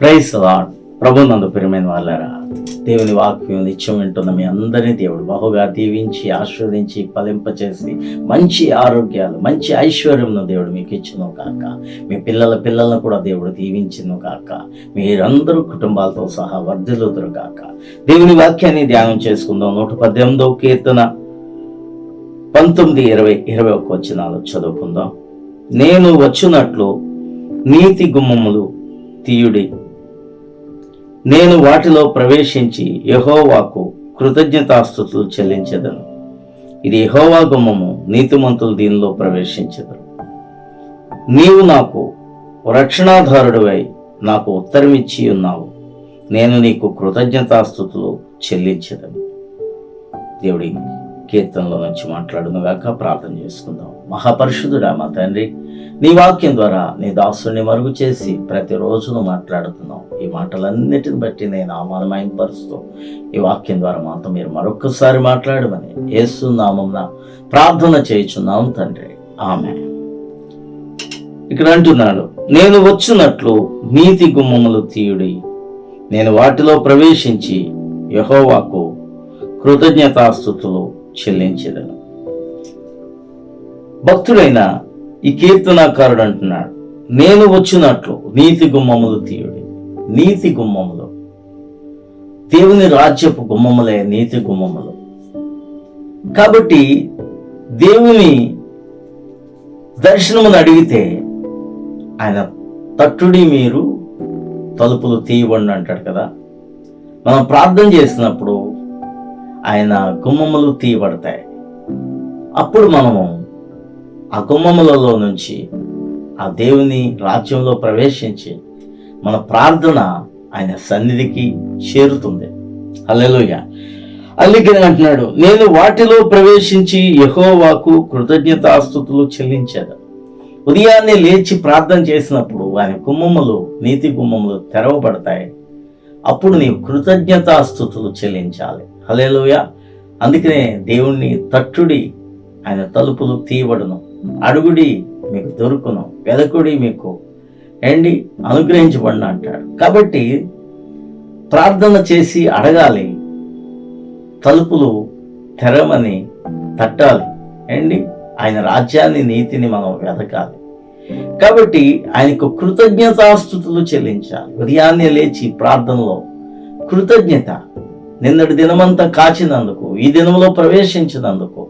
Price lord ప్రభు నందు ప్రియమైన వాళ్ళారా దేవుని వాక్యం నిత్యం వింటున్న మీ అందరినీ దేవుడు బహుగా దీవించి ఆశీర్వదించి ఫలింపచేసి మంచి ఆరోగ్యాలు మంచి ఐశ్వర్యంను దేవుడు మీకు ఇచ్చును కాక మీ పిల్లల పిల్లలను కూడా దేవుడు దీవించును కాక మీరందరూ కుటుంబాలతో సహా వర్ధిల్లుదురు కాక దేవుని వాక్యాన్ని ధ్యానం చేసుకుందాం. నూట పద్దెనిమిదవ కీర్తన పంతొమ్మిది ఇరవై ఇరవై ఒక్క వచ్చినాలు చదువుకుందాం. నేను వచ్చినట్లు నీతి గుమ్మములు తీయుడి నేను వాటిలో ప్రవేశించి యహోవాకు కృతజ్ఞతాస్థుతులు చెల్లించెదను. ఇది యహోవా గుమ్మము నీతిమంతులు దీనిలో ప్రవేశించెదరు నీవు నాకు రక్షణాధారుడివై నాకు ఉత్తరమిచ్చి ఉన్నావు. నేను నీకు కృతజ్ఞతాస్థుతులు చెల్లించెదను. దేవుడి కీర్తనలో నుంచి మాట్లాడునుగాక ప్రార్థన చేసుకుందాం. మహాపరిశుద్ధుడా మా తండ్రి నీ వాక్యం ద్వారా నీ దాసుని మరుగు చేసి ప్రతిరోజును మాట్లాడుతున్నాం. ఈ మాటలన్నిటిని బట్టి నేను ఆమానమయపరుస్తూ ఈ వాక్యం ద్వారా మాతో మీరు మరొకసారి మాట్లాడమని యేసు ప్రార్థన చేయుచున్నాం తండ్రి. ఆమె ఇక్కడ అంటున్నాడు నేను వచ్చినట్లు నీతి గుమ్మములు తీయుడి నేను వాటిలో ప్రవేశించి యహోవాకు కృతజ్ఞతాస్థుతులు చెల్లించేదను భక్తుడైన ఈ కీర్తనాకారుడు అంటున్నాడు నేను వచ్చినట్లు నీతి గుమ్మములు తీయుడి నీతి గుమ్మములు. దేవుని రాజ్యపు గుమ్మములే నీతి గుమ్మములు. కాబట్టి దేవుని దర్శనమును అడిగితే ఆయన తట్టుడి మీరు తలుపులు తీయబండి అంటాడు కదా. మనం ప్రార్థన చేసినప్పుడు ఆయన గుమ్మములు తీయబడతాయి. అప్పుడు మనము ఆ గుమ్మములలో నుంచి ఆ దేవుని రాజ్యంలో ప్రవేశించి మన ప్రార్థన ఆయన సన్నిధికి చేరుతుంది. అల్లెలుయ అల్లికిన అంటున్నాడు నేను వాటిలో ప్రవేశించి యహోవాకు కృతజ్ఞతాస్థుతులు చెల్లించాను ఉదయాన్నే లేచి ప్రార్థన చేసినప్పుడు ఆయన గుమ్మములు నీతి గుమ్మములు తెరవబడతాయి. అప్పుడు నీవు కృతజ్ఞతాస్థుతులు చెల్లించాలి. హలేలుయ అందుకనే దేవుణ్ణి తట్టుడి ఆయన తలుపులు తీయబడును. అడుగుడి మీకు దొరుకును వెదకుడి మీకు ఎండి అనుగ్రహించబడిన అంటాడు. కాబట్టి ప్రార్థన చేసి అడగాలి తలుపులు తెరమని తట్టాలి ఏండి ఆయన రాజ్యాన్ని నీతిని మనం వెతకాలి కాబట్టి ఆయనకు కృతజ్ఞతాస్థుతులు చెల్లించాలి. ఉదయాన్నే లేచి ప్రార్థనలో కృతజ్ఞత నిన్నటి దినమంతా కాచినందుకు ఈ దినంలో ప్రవేశించినందుకు.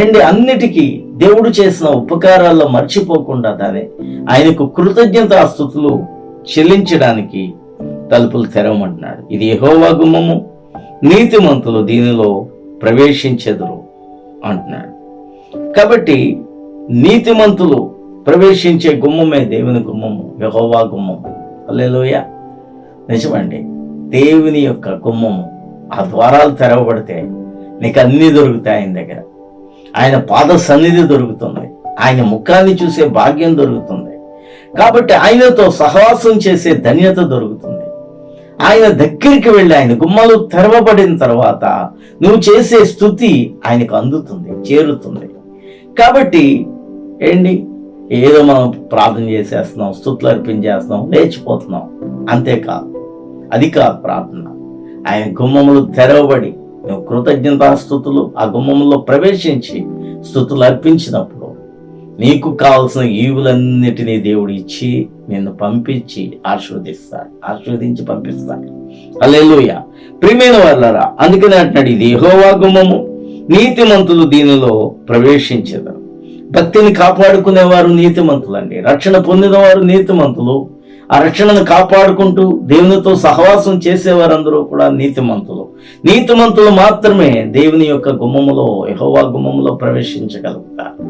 అండ్ అన్నిటికీ దేవుడు చేసిన ఉపకారాల్లో మర్చిపోకుండా దాని ఆయనకు కృతజ్ఞతాస్థుతులు చెల్లించడానికి తలుపులు తెరవమంటున్నాడు. ఇది యహోవా గుమ్మము నీతిమంతులు దీనిలో ప్రవేశించెదరు అంటున్నాడు. కాబట్టి నీతిమంతులు ప్రవేశించే గుమ్మమే దేవుని గుమ్మము యహోవా గుమ్మము. అల్లెలోయ నిజమండి దేవుని యొక్క గుమ్మము ఆ ద్వారాలు తెరవబడితే నీకు అన్నీ దొరుకుతాయి ఆయన దగ్గర. ఆయన పాద సన్నిధి దొరుకుతుంది. ఆయన ముఖాన్ని చూసే భాగ్యం దొరుకుతుంది. కాబట్టి ఆయనతో సహవాసం చేసే ధన్యత దొరుకుతుంది. ఆయన దగ్గరికి వెళ్ళి ఆయన గుమ్మలు తెరవబడిన తర్వాత నువ్వు చేసే స్థుతి ఆయనకు అందుతుంది చేరుతుంది. కాబట్టి ఏంటి? ఏదో మనం ప్రార్థన చేసేస్తున్నాం స్థుతులు అర్పించేస్తున్నాం లేచిపోతున్నాం. అంతేకాదు. అది కాదు ప్రార్థన. ఆయన గుమ్మములు తెరవబడి నువ్వు కృతజ్ఞతాస్థుతులు ఆ గుమ్మములో ప్రవేశించి స్థుతులు అర్పించినప్పుడు నీకు కావలసిన ఈవులన్నిటినీ దేవుడు ఇచ్చి నిన్ను పంపించి ఆశీర్వదిస్తాడు ఆశీర్వదించి పంపిస్తాడు. అల్లెలుయ ప్రియమైన వాళ్ళరా అందుకని అంటున్నాడు ఇది యెహోవా గుమ్మము. నీతిమంతులు దీనిలో ప్రవేశించేదారు. భక్తిని కాపాడుకునేవారు నీతిమంతులండి. రక్షణ పొందినవారు నీతిమంతులు. ఆ రక్షణను కాపాడుకుంటూ దేవునితో సహవాసం చేసేవారందరూ కూడా నీతిమంతులు. నీతిమంతులు మాత్రమే దేవుని యొక్క గుమ్మములో యహోవా గుమ్మములో ప్రవేశించగలుగుతారు.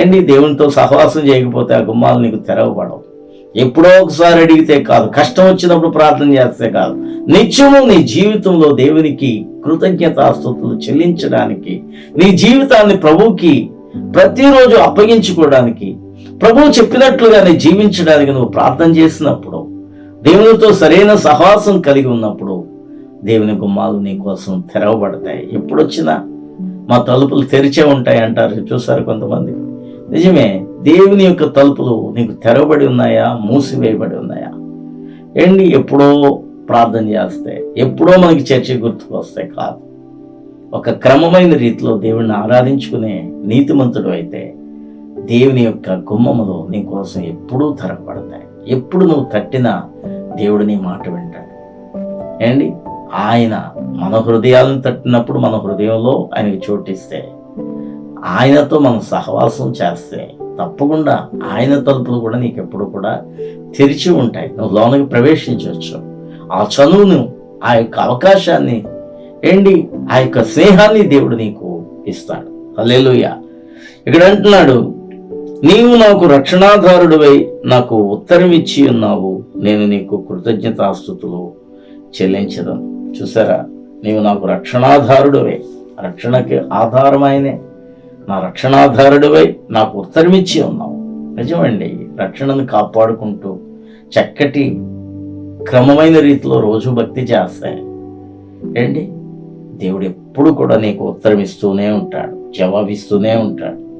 అండి దేవునితో సహవాసం చేయకపోతే ఆ గుమ్మాలు నీకు తెరవబడవు. ఎప్పుడో ఒకసారి అడిగితే కాదు కష్టం వచ్చినప్పుడు ప్రార్థన చేస్తే కాదు. నిత్యము నీ జీవితంలో దేవునికి కృతజ్ఞతాస్తుతులు చెల్లించడానికి నీ జీవితాన్ని ప్రభువుకి ప్రతిరోజు అప్పగించుకోవడానికి ప్రభువు చెప్పినట్లుగానే జీవించడానికి నువ్వు ప్రార్థన చేసినప్పుడు దేవునితో సరైన సహాసం కలిగి ఉన్నప్పుడు దేవుని గుమ్మాలు నీ కోసం తెరవబడతాయి. ఎప్పుడొచ్చినా మా తలుపులు తెరిచే ఉంటాయి అంటారు చూసారు కొంతమంది. నిజమే దేవుని యొక్క తలుపులు నీకు తెరవబడి ఉన్నాయా? మూసివేయబడి ఉన్నాయా? ఏంటి? ఎప్పుడో ప్రార్థన చేస్తే ఎప్పుడో మనకి చర్చ గుర్తుకు వస్తాయి కాదు. ఒక క్రమమైన రీతిలో దేవుణ్ణి ఆరాధించుకునే నీతిమంతుడు అయితే దేవుని యొక్క గుమ్మములు నీ కోసం ఎప్పుడూ ధరపడతాయి. ఎప్పుడు నువ్వు తట్టినా దేవుడు నీ మాట వింటాడు. ఏండి ఆయన మన హృదయాలను తట్టినప్పుడు మన హృదయంలో ఆయనకి చోటిస్తే ఆయనతో మనం సహవాసం చేస్తే తప్పకుండా ఆయన తలుపులు కూడా నీకు ఎప్పుడు కూడా తెరిచి ఉంటాయి. నువ్వు లోనకి ప్రవేశించవచ్చు. ఆ చనువును ఆ యొక్క అవకాశాన్ని ఏంటి? ఆ యొక్క స్నేహాన్ని దేవుడు నీకు ఇస్తాడు. అల్లెలుయ ఇక్కడ అంటున్నాడు నీవు నాకు రక్షణాధారుడివై నాకు ఉత్తరం ఇచ్చి ఉన్నావు. నేను నీకు కృతజ్ఞతాస్థుతులు చెల్లించడం చూసారా? నీవు నాకు రక్షణాధారుడివై రక్షణకి ఆధారమైనే. నా రక్షణాధారుడివై నాకు ఉత్తరమిచ్చి ఉన్నావు. నిజమండి రక్షణను కాపాడుకుంటూ చక్కటి క్రమమైన రీతిలో రోజు భక్తి చేస్తాయి. ఏంటి? దేవుడు ఎప్పుడు కూడా నీకు ఉత్తరం ఇస్తూనే ఉంటాడు జవాబిస్తూనే ఉంటాడు.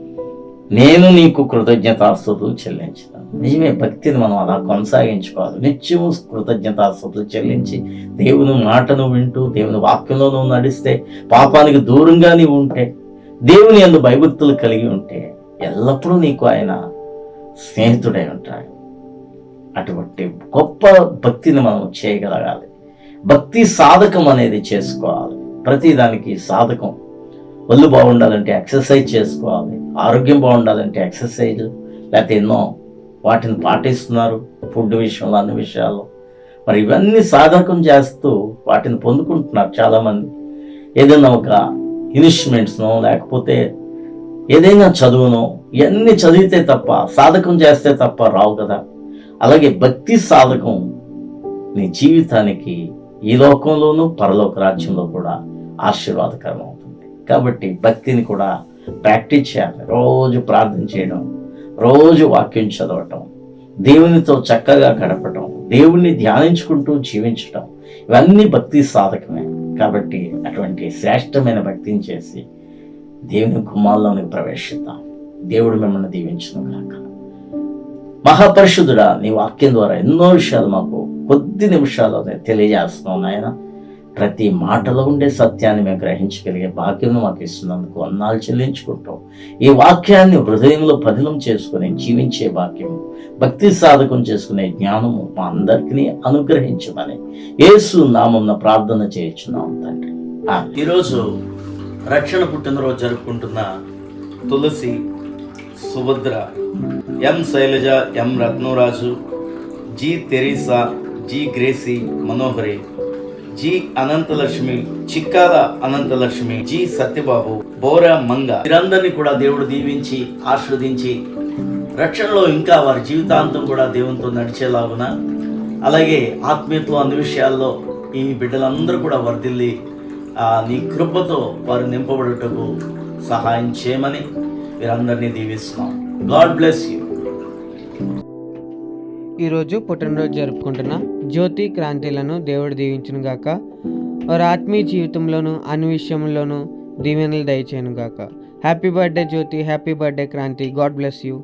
నేను నీకు కృతజ్ఞతాస్తుతులు చెల్లించుతాను నిజమే భక్తిని మనం అలా కొనసాగించుకోవాలి. నిత్యము కృతజ్ఞతాస్తుతులు చెల్లించి దేవుని మాటను వింటూ దేవుని వాక్యంలో నువ్వు నడిస్తే పాపానికి దూరంగా నీవు ఉంటే దేవుని అందు భయభక్తులు కలిగి ఉంటే ఎల్లప్పుడూ నీకు ఆయన స్నేహితుడై ఉంటాడు. అటువంటి గొప్ప భక్తిని మనం చేయగలగాలి. భక్తి సాధకం అనేది చేసుకోవాలి. ప్రతిదానికి సాధకం ఒళ్ళు బాగుండాలంటే ఎక్సర్సైజ్ చేసుకోవాలి ఆరోగ్యం బాగుండాలంటే ఎక్సర్సైజ్ లేకపోతే ఎన్నో వాటిని పాటిస్తున్నారు ఫుడ్ విషయంలో అన్ని విషయాల్లో. మరి ఇవన్నీ సాధకం చేస్తూ వాటిని పొందుకుంటున్నారు చాలామంది. ఏదైనా ఒక ఇన్స్ట్రుమెంట్స్నో లేకపోతే ఏదైనా చదువునో ఇవన్నీ చదివితే తప్ప సాధకం చేస్తే తప్ప రావు కదా. అలాగే భక్తి సాధకం నీ జీవితానికి ఈ లోకంలోనూ పరలోక రాజ్యంలో కూడా ఆశీర్వాదకరం. కాబట్టి భక్తిని కూడా ప్రాక్టీస్ చేయాలి. రోజు ప్రార్థన చేయడం రోజు వాక్యం చదవటం దేవునితో చక్కగా గడపటం దేవుణ్ణి ధ్యానించుకుంటూ జీవించటం ఇవన్నీ భక్తి సాధకమే. కాబట్టి అటువంటి శ్రేష్టమైన భక్తిని చేసి దేవుని గుమ్మాల్లోనికి ప్రవేశిద్దాం. దేవుడు మిమ్మల్ని దీవించను కాక మహాపరిశుద్ధుడా నీ వాక్యం ద్వారా ఎన్నో విషయాలు మాకు కొద్ది నిమిషాల్లోనే తెలియజేస్తున్నావు నాయన. ప్రతి మాటలో ఉండే సత్యాన్ని మేము గ్రహించగలిగే భాగ్యం మాకు ఇస్తున్నందుకు అన్నాలు చెల్లించుకుంటాం. ఈ వాక్యాన్ని హృదయంలో పదిలం చేసుకుని జీవించే భాగ్యము భక్తి సాధకం చేసుకునే జ్ఞానము మా అందరికీ అనుగ్రహించమని యేసు నామం ప్రార్థన చేయించున్నాం తండ్రి. ఈరోజు రక్షణ పుట్టినరోజు జరుపుకుంటున్న Tulasi Subhadra M Sailaja M Ratnaraju G Teresa G Gracie Manohari G Anantalakshmi Chikkala Anantalakshmi G Satyababu Bora Manga. వీరందరినీ కూడా దేవుడు దీవించి ఆస్వాదించి రక్షణలో ఇంకా వారి జీవితాంతం కూడా దేవునితో నడిచేలాగున అలాగే ఆత్మీయతలో అన్ని విషయాల్లో ఈ బిడ్డలందరూ కూడా వర్ధిల్లి ఆ, నీ కృపతో వారు నింపబడుటకు సహాయం చేయమని వీరందరినీ దీవిస్తున్నాం. God bless you. ఈరోజు పుట్టినరోజు జరుపుకుంటున్న జ్యోతి క్రాంతిలను దేవుడు దీవించును గాక. వారి ఆత్మీయ జీవితంలోను అన్ని విషయంలోనూ దీవెనలు దయచేయను గాక. Happy birthday Jyothi. Happy birthday Kranthi. God bless you